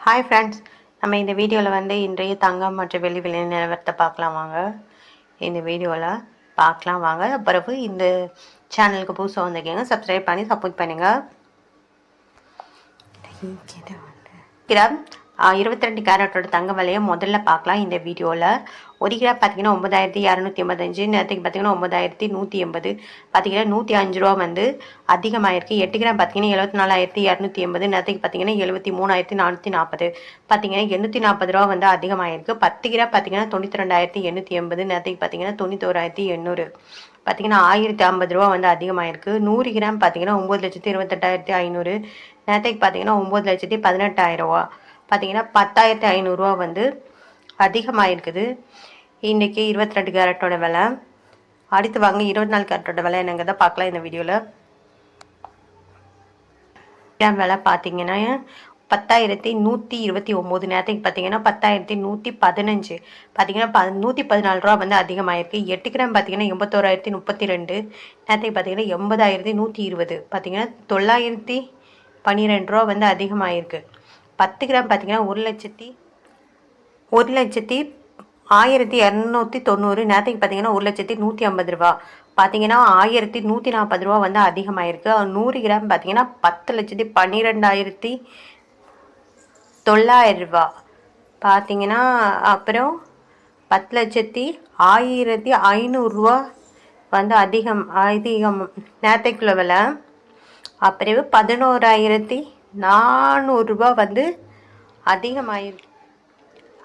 Hi friends நம்ம இந்த வீடியோவில் வந்து இன்றைய தங்கம் மற்றும் வெள்ளி விலை நிலவரத்தை பார்க்கலாம் வாங்க. இந்த வீடியோவில் பார்க்கலாம் வாங்க. பிறகு இந்த சேனலுக்கு புதுசாக வந்திருக்கீங்க சப்ஸ்கிரைப் பண்ணி சப்போர்ட் பண்ணுங்கள் கிராம் இருபத்தி ரெண்டு கேரட்டோட தங்க விலையை முதல்ல பார்க்கலாம் இந்த வீடியோவில் ஒரு கிலோ பார்த்தீங்கன்னா ஒன்பதாயிரத்தி இரநூத்தி எண்பத்தஞ்சு நேரத்துக்கு பார்த்தீங்கன்னா ஒன்பதாயிரத்தி நூற்றி எண்பது பார்த்தீங்கன்னா நூற்றி அஞ்சு ரூபா வந்து அதிகமாயிருக்கு. எட்டு கிராம் பார்த்தீங்கன்னா எழுபத்தி நாலாயிரத்தி இரநூத்தி எண்பது நேரத்துக்கு பார்த்தீங்கன்னா எழுபத்தி மூணாயிரத்தி நானூற்றி நாற்பது. பார்த்தீங்கன்னா எண்ணூற்றி நாற்பது ரூபா வந்து அதிகமாயிருக்கு. பத்து கிராம் பார்த்தீங்கன்னா தொண்ணூற்றி ரெண்டாயிரத்தி எண்ணூற்றி எண்பது நேரத்துக்கு பார்த்தீங்கன்னா தொண்ணூத்தோராயிரத்தி எண்ணூறு. பார்த்தீங்கன்னா ஆயிரத்தி ஐம்பது ரூபா வந்து அதிகமாயிருக்கு. நூறு கிராம் பார்த்தீங்கன்னா ஒம்பது லட்சத்தி இருபத்தெட்டாயிரத்தி ஐநூறு நேரத்துக்கு பார்த்தீங்கன்னா ஒம்பது லட்சத்தி பதினெட்டாயிரம் ரூபா. பார்த்தீங்கன்னா பத்தாயிரத்தி ஐநூறுரூவா வந்து அதிகமாகிருக்குது இன்றைக்கி இருபத்தி ரெண்டு கேரட்டோட விலை. அடுத்து வாங்க இருபத்தி நாலு கேரட்டோட விலை என்னங்கிறத பார்க்கலாம் இந்த வீடியோவில் விலை பார்த்தீங்கன்னா பத்தாயிரத்தி நூற்றி இருபத்தி ஒம்பது. நேரத்துக்கு பார்த்தீங்கன்னா பத்தாயிரத்தி நூற்றி பதினஞ்சு. பார்த்தீங்கன்னா ப நூற்றி பதினாலு ரூபா வந்து அதிகமாகிருக்கு எட்டு கிராம் பார்த்தீங்கன்னா எண்பத்தோராயிரத்தி முப்பத்தி ரெண்டு. நேரத்துக்கு பார்த்தீங்கன்னா எண்பதாயிரத்தி நூற்றி இருபது. பார்த்தீங்கன்னா தொள்ளாயிரத்தி பன்னிரெண்டு ரூபா வந்து அதிகமாகிருக்கு பத்து கிராம் பார்த்தீங்கன்னா ஒரு லட்சத்தி ஒரு லட்சத்தி ஆயிரத்தி இரநூத்தி தொண்ணூறு நேரத்துக்கு பார்த்தீங்கன்னா ஒரு லட்சத்தி நூற்றி ஐம்பது ரூபா. பார்த்தீங்கன்னா ஆயிரத்தி நூற்றி நாற்பது ரூபா வந்து அதிகமாகிருக்கு நூறு கிராம் பார்த்தீங்கன்னா பத்து லட்சத்தி பன்னிரெண்டாயிரத்தி தொள்ளாயிரம் ரூபா. பார்த்தீங்கன்னா அப்புறம் பத்து லட்சத்தி ஆயிரத்தி ஐநூறுரூவா வந்து அதிகம் அதிகம் நேரத்துக்குள்ள விலை. அப்புறம் பதினோராயிரத்தி நானூறுரூபா வந்து அதிகமாயிருக்கு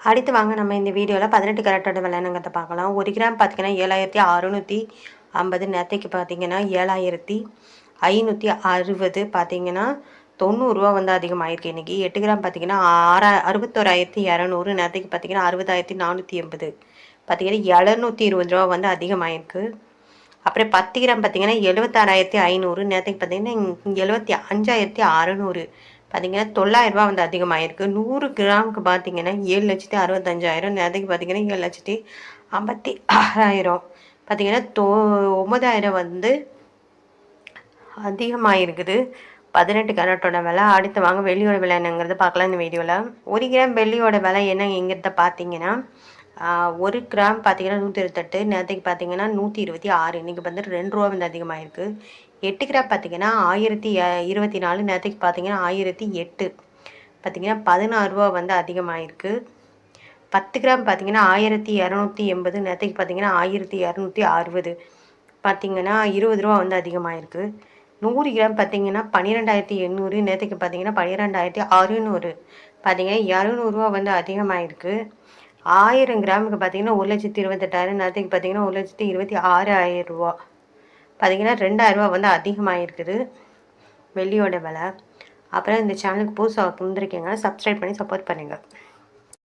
அடுத்து வாங்க. நம்ம இந்த வீடியோவில் பதினெட்டு கேரட்டோட விலைனுங்கிறத பார்க்கலாம். ஒரு கிராம் பார்த்திங்கன்னா ஏழாயிரத்தி அறுநூற்றி ஐம்பது. நேரத்தைக்கு பார்த்தீங்கன்னா ஏழாயிரத்தி ஐநூற்றி அறுபது. பார்த்தீங்கன்னா தொண்ணூறுரூவா வந்து அதிகமாகிருக்கு இன்றைக்கி எட்டு கிராம் பார்த்திங்கன்னா ஆறா அறுபத்தோராயிரத்தி இரநூறு. நேரத்துக்கு பார்த்திங்கன்னா அறுபதாயிரத்தி நானூற்றி எண்பது. பார்த்திங்கன்னா எழுநூற்றி இருபது ரூபா வந்து அதிகமாகிருக்கு அப்புறம் பத்து கிராம் பார்த்தீங்கன்னா எழுபத்தாறாயிரத்தி ஐநூறு. நேரத்துக்கு பார்த்தீங்கன்னா எழுபத்தி அஞ்சாயிரத்தி அறநூறு. பார்த்தீங்கன்னா தொள்ளாயிரரூபா வந்து அதிகமாகிருக்கு நூறு கிராமுக்கு பார்த்தீங்கன்னா ஏழு லட்சத்தி அறுபத்தஞ்சாயிரம். நேரத்துக்கு பார்த்தீங்கன்னா ஏழு லட்சத்தி ஐம்பத்தி ஆறாயிரம். பார்த்தீங்கன்னா தொ ஒம்பதாயிரம் வந்து அதிகமாக பதினெட்டு கேரட்டோட விலை அடுத்து வாங்க வெள்ளியோட விலை என்னங்கிறது பார்க்கலாம் இந்த வீடியோவில் ஒரு கிராம் வெள்ளியோட விலை என்னங்கிறத பார்த்தீங்கன்னா ஒரு கிராம் பார்த்தீங்கன்னா நூற்றி இருபத்தெட்டு நேரத்துக்கு பார்த்தீங்கன்னா நூற்றி இருபத்தி ஆறு. இன்றைக்கி வந்து ரெண்டு ரூபா வந்து அதிகமாகிருக்கு எட்டு கிராம் பார்த்தீங்கன்னா ஆயிரத்தி இருபத்தி நாலு நேரத்துக்கு பார்த்தீங்கன்னா ஆயிரத்தி எட்டு. பார்த்தீங்கன்னா பதினாறு ரூபா வந்து அதிகமாகிருக்கு பத்து கிராம் பார்த்தீங்கன்னா ஆயிரத்தி இரநூத்தி எண்பது நேரத்துக்கு பார்த்தீங்கன்னா ஆயிரத்தி இரநூத்தி அறுபது. பார்த்தீங்கன்னா இருபது ரூபா வந்து அதிகமாகிருக்கு நூறு கிராம் பார்த்தீங்கன்னா பன்னிரெண்டாயிரத்தி எண்ணூறு நேரத்துக்கு பார்த்தீங்கன்னா பன்னிரெண்டாயிரத்தி அறுநூறு. பார்த்தீங்கன்னா இரநூறுவா வந்து அதிகமாகிருக்கு ஆயிரம் கிராமுக்கு பார்த்தீங்கன்னா ஒரு லட்சத்தி இருபத்தெட்டாயிரம் நேரத்துக்கு பார்த்தீங்கன்னா ஒரு லட்சத்தி இருபத்தி ஆறு ஆயிரம் ரூபா பார்த்தீங்கன்னா ரெண்டாயிரரூபா வந்து அதிகமாக இருக்குது வெள்ளியோட விலை. அப்புறம் இந்த சேனலுக்கு புதுசாக வந்திருக்கீங்க சப்ஸ்கிரைப் பண்ணி சப்போர்ட் பண்ணுங்கள்